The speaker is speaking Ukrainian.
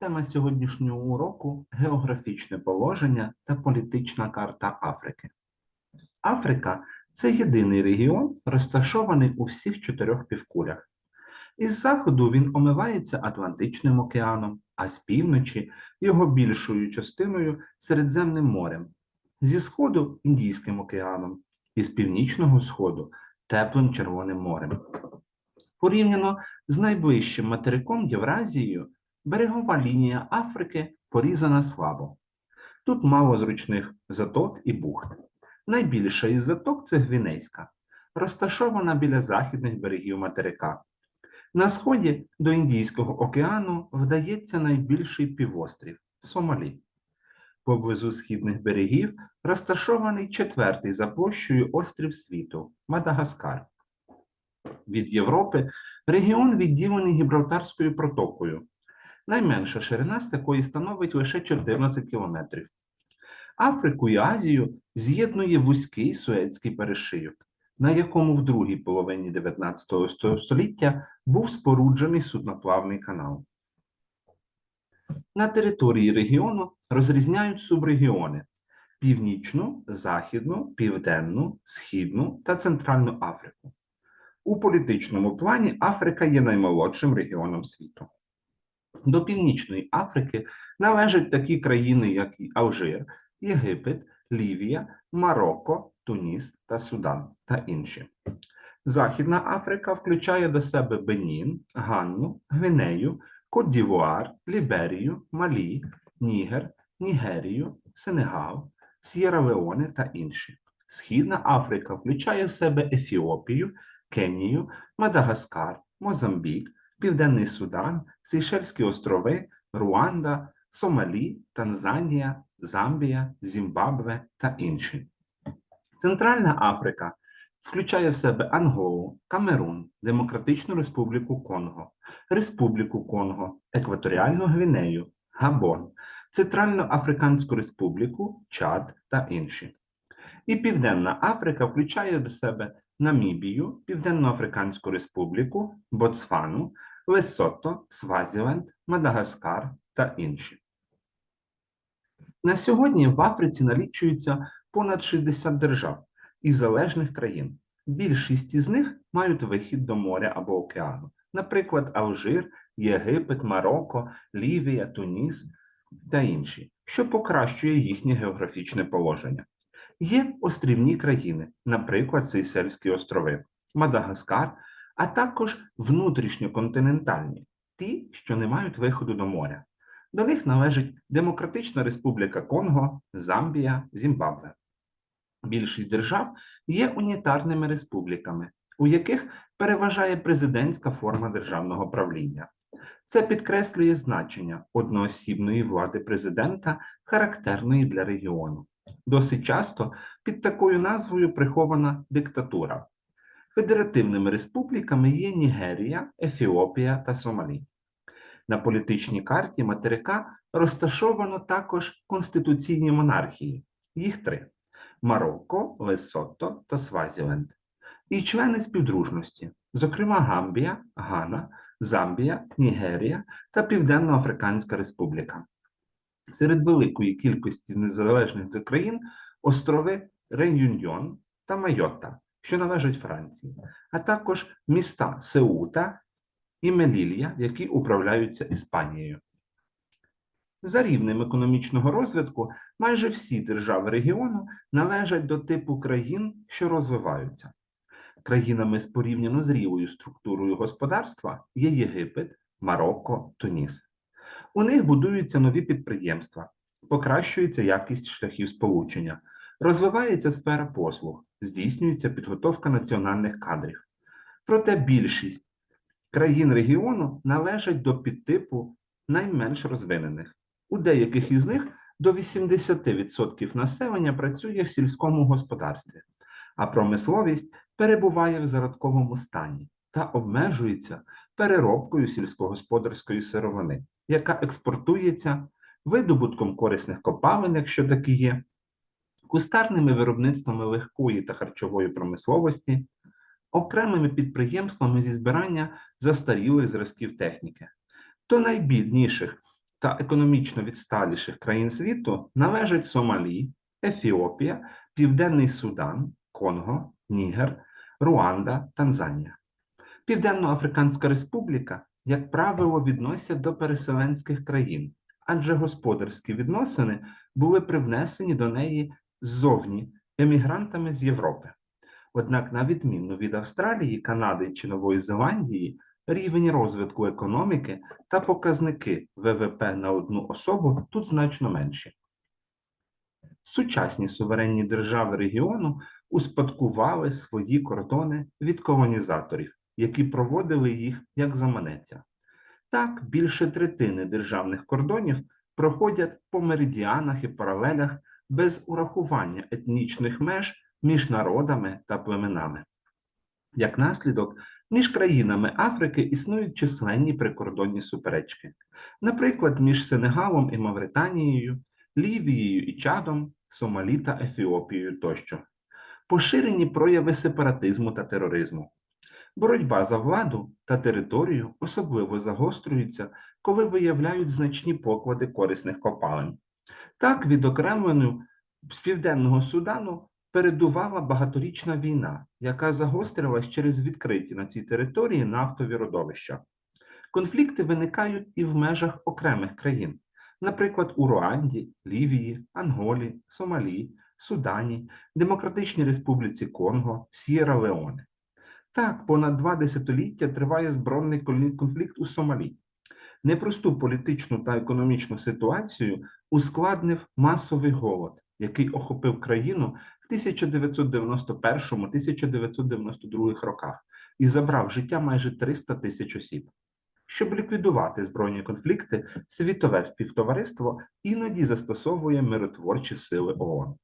Тема сьогоднішнього уроку географічне положення та політична карта Африки. Африка це єдиний регіон, розташований у всіх чотирьох півкулях. Із заходу він омивається Атлантичним океаном, а з півночі його більшою частиною Середземним морем, зі сходу Індійським океаном і з північного сходу теплим Червоним морем. Порівняно з найближчим материком Євразією, берегова лінія Африки порізана слабо. Тут мало зручних заток і бухт. Найбільша із заток це Гвінейська, розташована біля західних берегів материка. На сході до Індійського океану вдається найбільший півострів Сомалі. Поблизу східних берегів розташований четвертий за площею острів світу Мадагаскар. Від Європи регіон відділений Гібралтарською протокою, найменша ширина з якої становить лише 14 кілометрів. Африку і Азію з'єднує вузький Суецький перешийок, на якому в другій половині 19 століття був споруджений судноплавний канал. На території регіону розрізняють субрегіони північну, західну, південну, східну та центральну Африку. У політичному плані Африка є наймолодшим регіоном світу. До Північної Африки належать такі країни, як Алжир, Єгипет, Лівія, Марокко, Туніс та Судан та інші. Західна Африка включає до себе Бенін, Ганну, Гвінею, Кот-Дівуар, Ліберію, Малі, Нігер, Нігерію, Сенегал, С'єра-Леоне та інші. Східна Африка включає в себе Ефіопію, Кенію, Мадагаскар, Мозамбік, Південний Судан, Сейшельські острови, Руанда, Сомалі, Танзанія, Замбія, Зімбабве та інші. Центральна Африка включає в себе Анголу, Камерун, Демократичну Республіку Конго, Республіку Конго, Екваторіальну Гвінею, Габон, Центральноафриканську Республіку, Чад та інші. І Південна Африка включає до себе Намібію, Південноафриканську Республіку, Боцвану, Лесото, Свазіленд, Мадагаскар та інші. На сьогодні в Африці налічується понад 60 держав і залежних країн. Більшість із них мають вихід до моря або океану, наприклад, Алжир, Єгипет, Марокко, Лівія, Туніс та інші, що покращує їхнє географічне положення. Є острівні країни, наприклад, Сейсельські острови, Мадагаскар, а також внутрішньоконтинентальні, ті, що не мають виходу до моря. До них належить Демократична Республіка Конго, Замбія, Зімбабве. Більшість держав є унітарними республіками, у яких переважає президентська форма державного правління. Це підкреслює значення одноосібної влади президента, характерної для регіону. Досить часто під такою назвою прихована диктатура. Федеративними республіками є Нігерія, Ефіопія та Сомалі. На політичній карті материка розташовано також конституційні монархії. Їх три: Марокко, Лесото та Свазіленд. І члени співдружності, зокрема Гамбія, Гана, Замбія, Нігерія та Південно-Африканська Республіка. Серед великої кількості незалежних країн острови Реюньйон та Майотта, що належать Франції, а також міста Сеута і Мелілія, які управляються Іспанією. За рівнем економічного розвитку майже всі держави регіону належать до типу країн, що розвиваються. Країнами з порівняно зрілою структурою господарства є Єгипет, Марокко, Туніс. У них будуються нові підприємства, покращується якість шляхів сполучення, розвивається сфера послуг, здійснюється підготовка національних кадрів. Проте більшість країн регіону належать до підтипу найменш розвинених. У деяких із них до 80% населення працює в сільському господарстві, а промисловість перебуває в зародковому стані та обмежується переробкою сільськогосподарської сировини, яка експортується видобутком корисних копалин, якщо такі є, кустарними виробництвами легкої та харчової промисловості, окремими підприємствами зі збирання застарілих зразків техніки. До найбідніших та економічно відсталіших країн світу належать Сомалі, Ефіопія, Південний Судан, Конго, Нігер, Руанда, Танзанія. Південно-Африканська Республіка, як правило, відносять до переселенських країн, адже господарські відносини були привнесені до неї ззовні емігрантами з Європи. Однак, на відміну від Австралії, Канади чи Нової Зеландії, рівень розвитку економіки та показники ВВП на одну особу тут значно менші. Сучасні суверенні держави регіону успадкували свої кордони від колонізаторів, які проводили їх як заманеться. Так, більше третини державних кордонів проходять по меридіанах і паралелях без урахування етнічних меж між народами та племенами. Як наслідок, між країнами Африки існують численні прикордонні суперечки, наприклад, між Сенегалом і Мавританією, Лівією і Чадом, Сомалі та Ефіопією тощо, поширені прояви сепаратизму та тероризму. Боротьба за владу та територію особливо загострюється, коли виявляють значні поклади корисних копалин. Так, відокремленню з Південного Судану передувала багаторічна війна, яка загострилась через відкриті на цій території нафтові родовища. Конфлікти виникають і в межах окремих країн, наприклад, у Руанді, Лівії, Анголі, Сомалі, Судані, Демократичній Республіці Конго, С'єра Леоне. Так, понад два десятиліття триває збройний конфлікт у Сомалі. Непросту політичну та економічну ситуацію ускладнив масовий голод, який охопив країну в 1991-1992 роках і забрав життя майже 300 тисяч осіб. Щоб ліквідувати збройні конфлікти, світове співтовариство іноді застосовує миротворчі сили ООН.